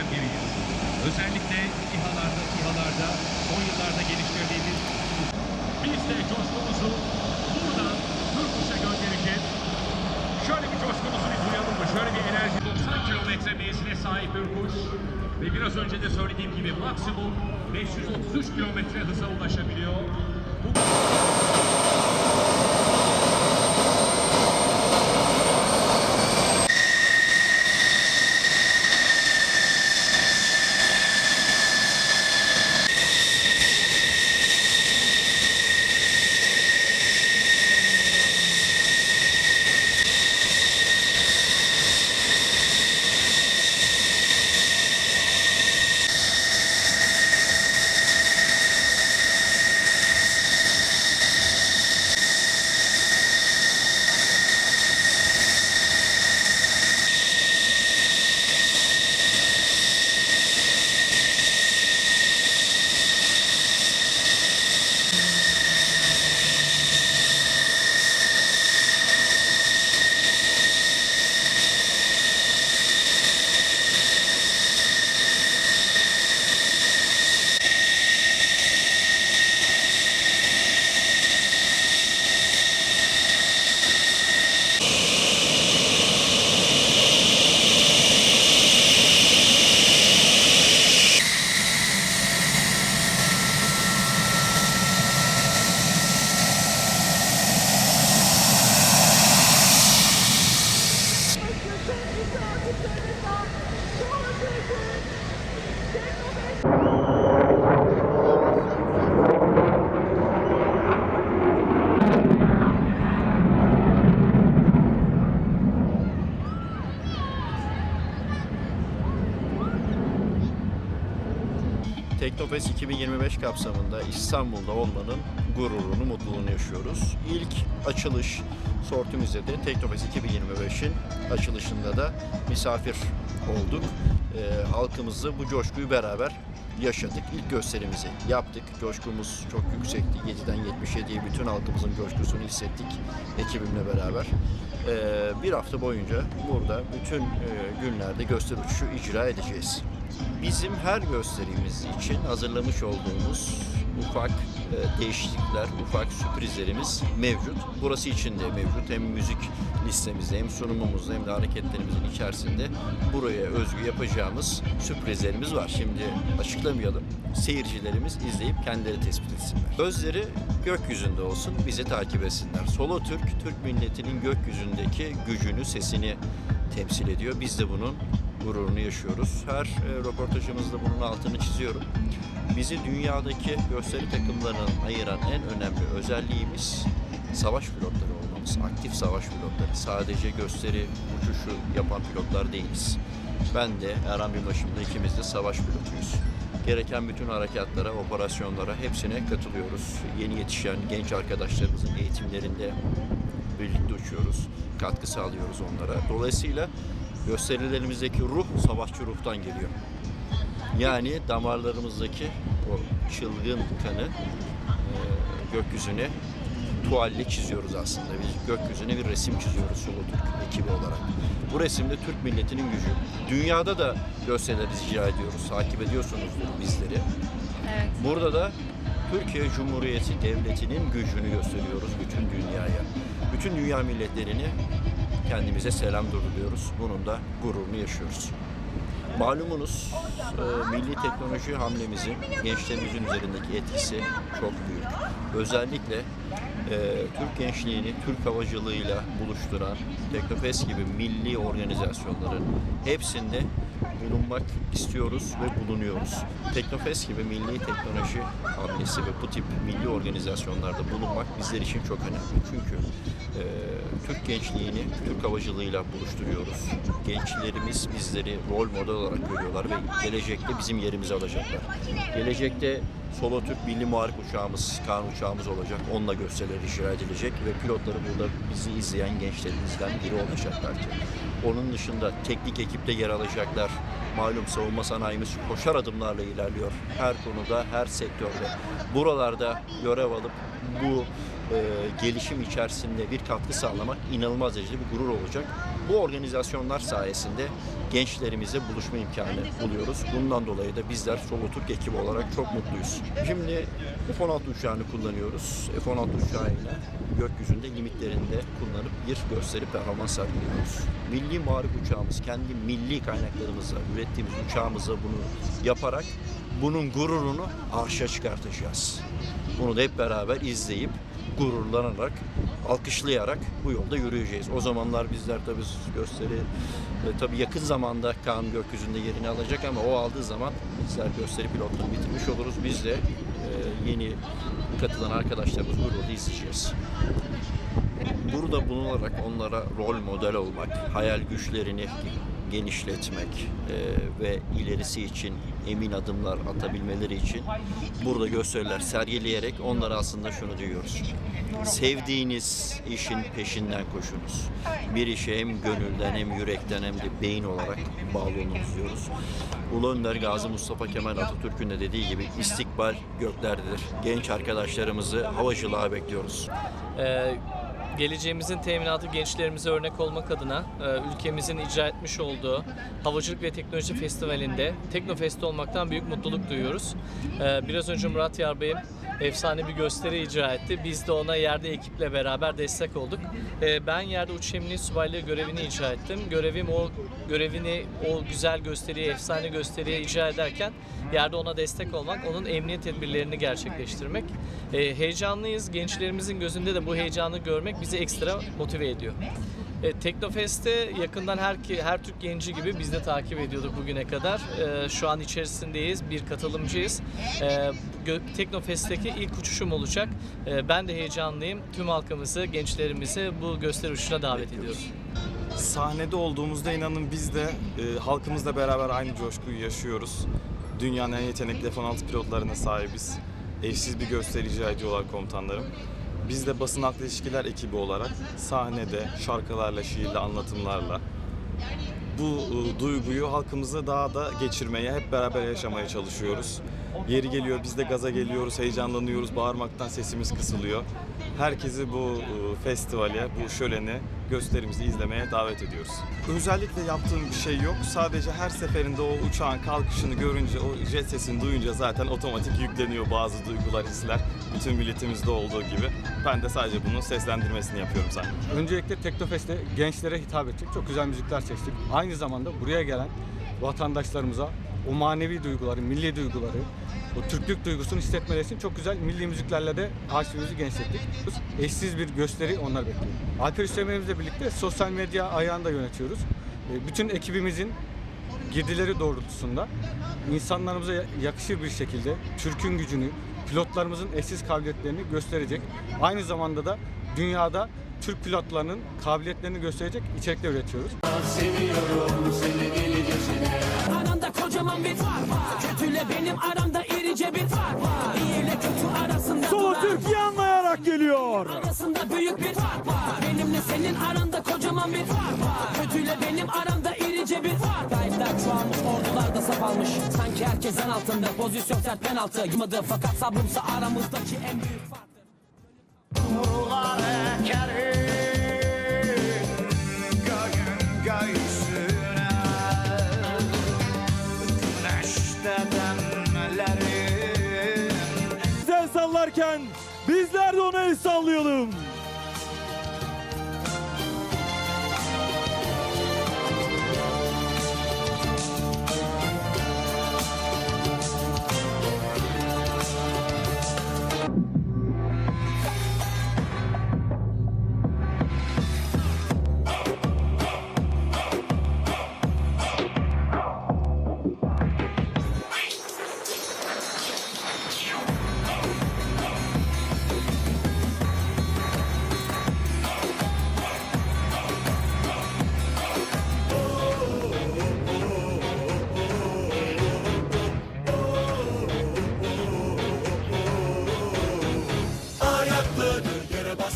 ülkelerden biriyiz. Özellikle İHA'larda, İHA'larda son yıllarda geliştirdiğimiz biz de coşkumuzu buradan Turkuş'a göndereceğiz. Şöyle bir coşkumuzu bir duyalım mı? Şöyle bir enerji 90 kilometre menzile sahip bir kuş. Ve biraz önce de söylediğim gibi maksimum 533 kilometre hıza ulaşabiliyor. Bu Teknofest 2025 kapsamında İstanbul'da olmanın gururunu, mutluluğunu yaşıyoruz. İlk açılış sortumuzda de Teknofest 2025'in açılışında da misafir olduk. Ee, halkımızla bu coşkuyu beraber yaşadık. İlk gösterimizi yaptık. Coşkumuz çok yüksekti. 7'den 77'ye bütün halkımızın coşkusunu hissettik ekibimle beraber. Ee, bir hafta boyunca burada bütün e, günlerde gösteri uçuşu icra edeceğiz. Bizim her gösterimiz için hazırlamış olduğumuz ufak e, değişiklikler, ufak sürprizlerimiz mevcut. Burası için de mevcut. Hem müzik listemizde hem sunumumuzda hem de hareketlerimizin içerisinde buraya özgü yapacağımız sürprizlerimiz var. Şimdi açıklamayalım. Seyircilerimiz izleyip kendileri tespit etsinler. Gözleri gökyüzünde olsun, bizi takip etsinler. Solo Türk, Türk milletinin gökyüzündeki gücünü, sesini temsil ediyor. Biz de bunun gururunu yaşıyoruz. Her e, röportajımızda bunun altını çiziyorum. Bizi dünyadaki gösteri takımlarının ayıran en önemli özelliğimiz savaş pilotları olmamız. Aktif savaş pilotları. Sadece gösteri uçuşu yapan pilotlar değiliz. Ben de Erhan Binbaşım'da ikimiz de savaş pilotuyuz. Gereken bütün harekatlara, operasyonlara hepsine katılıyoruz. Yeni yetişen genç arkadaşlarımızın eğitimlerinde birlikte uçuyoruz. Katkı sağlıyoruz onlara. Dolayısıyla gösterilerimizdeki ruh savaşçı ruhtan geliyor. Yani damarlarımızdaki o çılgın kanı e, gökyüzüne tuvalle çiziyoruz aslında. Biz gökyüzüne bir resim çiziyoruz Solo Türk ekibi olarak. Bu resimde Türk milletinin gücü. Dünyada da gösteriler icra ediyoruz. Takip ediyorsunuzdur bizleri. Evet. Burada da Türkiye Cumhuriyeti Devleti'nin gücünü gösteriyoruz bütün dünyaya. Bütün dünya milletlerini kendimize selam durduruyoruz. Bunun da gururunu yaşıyoruz. Malumunuz e, milli teknoloji hamlemizin gençlerimizin üzerindeki etkisi çok büyük. Özellikle e, Türk gençliğini Türk havacılığıyla buluşturan Teknofest gibi milli organizasyonların hepsinde bulunmak istiyoruz ve bulunuyoruz. Teknofest gibi milli teknoloji hamlesi ve bu tip milli organizasyonlarda bulunmak bizler için çok önemli. Çünkü e, Türk gençliğini Türk havacılığıyla buluşturuyoruz. Gençlerimiz bizleri rol model olarak görüyorlar ve gelecekte bizim yerimizi alacaklar. Gelecekte Solo Türk Milli Muharip uçağımız, Kaan uçağımız olacak. Onunla gösteriler icra edilecek ve pilotları burada bizi izleyen gençlerimizden biri olacaklar. Onun dışında teknik ekipte yer alacaklar. Malum savunma sanayimiz koşar adımlarla ilerliyor. Her konuda, her sektörde. Buralarda görev alıp bu e, gelişim içerisinde bir katkı sağlamak inanılmaz derecede bir gurur olacak. Bu organizasyonlar sayesinde gençlerimizle buluşma imkanı buluyoruz. Bundan dolayı da bizler Solo ekibi olarak çok mutluyuz. Şimdi F-16 uçağını kullanıyoruz. F-16 uçağıyla gökyüzünde limitlerinde kullanıp bir gösteri performans sergiliyoruz. Milli muharip uçağımız, kendi milli kaynaklarımızla ürettiğimiz uçağımıza bunu yaparak bunun gururunu arşa çıkartacağız. Bunu da hep beraber izleyip gururlanarak, alkışlayarak bu yolda yürüyeceğiz. O zamanlar bizler tabii gösteri e, tabii yakın zamanda Kaan gökyüzünde yerini alacak ama o aldığı zaman bizler gösteri pilotluğunu bitirmiş oluruz. Biz de e, yeni katılan arkadaşlarımız gururla izleyeceğiz. Burada bulunarak onlara rol model olmak, hayal güçlerini genişletmek e, ve ilerisi için emin adımlar atabilmeleri için burada gösteriler sergileyerek onlara aslında şunu diyoruz. Sevdiğiniz işin peşinden koşunuz. Bir işe hem gönülden hem yürekten hem de beyin olarak bağlı olunuz diyoruz. Ulu Önder Gazi Mustafa Kemal Atatürk'ün de dediği gibi istikbal göklerdedir. Genç arkadaşlarımızı havacılığa bekliyoruz. Ee, geleceğimizin teminatı gençlerimize örnek olmak adına e, ülkemizin icra etmiş olduğu Havacılık ve Teknoloji Festivali'nde Teknofest olmaktan büyük mutluluk duyuyoruz. Ee, biraz önce Murat Yar Bey'im efsane bir gösteri icra etti. Biz de ona yerde ekiple beraber destek olduk. Ee, ben yerde uçuş emniyet subaylığı görevini icra ettim. Görevim o görevini o güzel gösteriyi, efsane gösteriye icra ederken yerde ona destek olmak, onun emniyet tedbirlerini gerçekleştirmek. Ee, heyecanlıyız. Gençlerimizin gözünde de bu heyecanı görmek bizi ekstra motive ediyor. E, Teknofest'te yakından her her Türk genci gibi biz de takip ediyorduk bugüne kadar. E, şu an içerisindeyiz, bir katılımcıyız. E, Teknofest'teki ilk uçuşum olacak. E, ben de heyecanlıyım. Tüm halkımızı, gençlerimizi bu gösteri uçuşuna davet ediyoruz. Sahnede olduğumuzda inanın biz de e, halkımızla beraber aynı coşkuyu yaşıyoruz. Dünyanın en yetenekli F-16 pilotlarına sahibiz. Eşsiz bir gösteri icra ediyorlar komutanlarım. Biz de basın halkla ilişkiler ekibi olarak sahnede şarkılarla, şiirle, anlatımlarla bu e, duyguyu halkımıza daha da geçirmeye, hep beraber yaşamaya çalışıyoruz. Yeri geliyor biz de gaza geliyoruz, heyecanlanıyoruz, bağırmaktan sesimiz kısılıyor. Herkesi bu e, festivale, bu şöleni, gösterimizi izlemeye davet ediyoruz. Özellikle yaptığım bir şey yok. Sadece her seferinde o uçağın kalkışını görünce, o jet sesini duyunca zaten otomatik yükleniyor bazı duygular, hisler. Bütün milletimizde olduğu gibi. Ben de sadece bunun seslendirmesini yapıyorum zaten. Öncelikle Teknofest'te gençlere hitap ettik. Çok güzel müzikler seçtik. Aynı zamanda buraya gelen vatandaşlarımıza o manevi duyguları, milli duyguları, o Türklük duygusunu hissetmeleri için çok güzel milli müziklerle de arşivimizi genişlettik. Eşsiz bir gösteri onlar bekliyor. Alper Üstemel'imizle birlikte sosyal medya ayağını da yönetiyoruz. E, Bütün ekibimizin girdileri doğrultusunda insanlarımıza yakışır bir şekilde Türk'ün gücünü, pilotlarımızın eşsiz kabiliyetlerini gösterecek. Aynı zamanda da dünyada Türk pilotlarının kabiliyetlerini gösterecek içerikler üretiyoruz. Aranda kocaman bir fark var. Kötüyle benim aramda irice bir fark var. İyi ile kötü arasında Solo duran Türkiye anlayarak geliyor. arasında büyük bir fark var. Benimle senin aranda kocaman bir fark var. Kötüyle benim aramda irice bir fark var. Gayipler çoğalmış, ordular da saf almış. Sanki herkesin altında pozisyon sert penaltı. Yımadı fakat sabrımsa aramızdaki en büyük fark. Güzel sallarken bizler de ona el sallayalım.